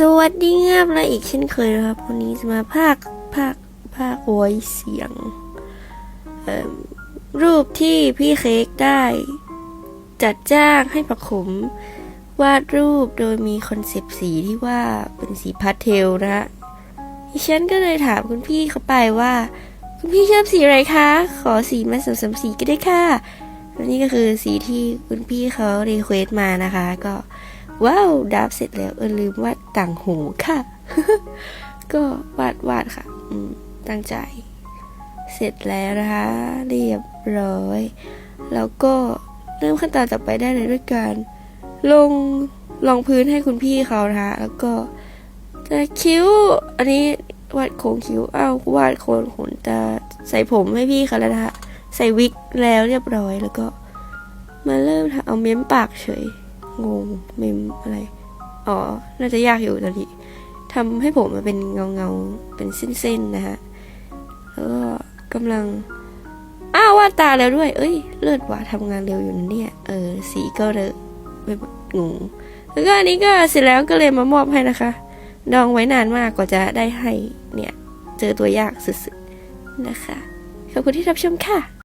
สวัสดีครับและอีกเช่นเคยนะครับวันนี้จะมาภาคภาคภาคโวยเสียง รูปที่พี่เค้กได้ จัดจ้างให้ประขมวาดรูปโดยมีคอนเซปต์สีที่ว่าเป็นสีพาสเทลนะฮะดิฉันก็เลยถามคุณพี่เขาไปว่า คุณพี่ชอบสีอะไรคะ ขอสีมาสองสามสีก็ได้ค่ะและนี่ก็คือสีที่คุณพี่เขารีเควสมานะคะ ก็ ว้าวดับเสร็จแล้วเออลืมวาดต่างหูค่ะ ก็วาดวาดค่ะ อืมตั้งใจ เสร็จแล้วนะคะ เรียบร้อย แล้วก็เริ่มขั้นตอนต่อไปได้เลยด้วยการ ลงรองพื้นให้คุณพี่เขานะคะ แล้วก็แต่คิ้ว อันนี้วาดโค้งคิ้วอ้าววาดโคนขนตาใส่ผมให้พี่เขาแล้วนะคะใส่วิกแล้วเรียบร้อยแล้วก็ มาเริ่มทำเอาเม้มปากเฉย งงเมมอะไร อ๋อ น่าจะยากอยู่ตอนนี้ทำให้ผมมันเป็นเงาเงาๆเป็นเส้นๆนะฮะ แล้วก็กำลัง อ้าววาดตาแล้วด้วย เอ้ย เลิศว่ะทำงานเร็วอยู่นะเนี่ย เออ สีก็เลอะไม่งง แล้วก็อันนี้ก็เสร็จแล้วก็เลยมามอบให้นะคะ ดองไว้นานมากกว่าจะได้ให้ เนี่ย เจอตัวยากสุดๆ นะคะ ขอบคุณที่รับชมค่ะ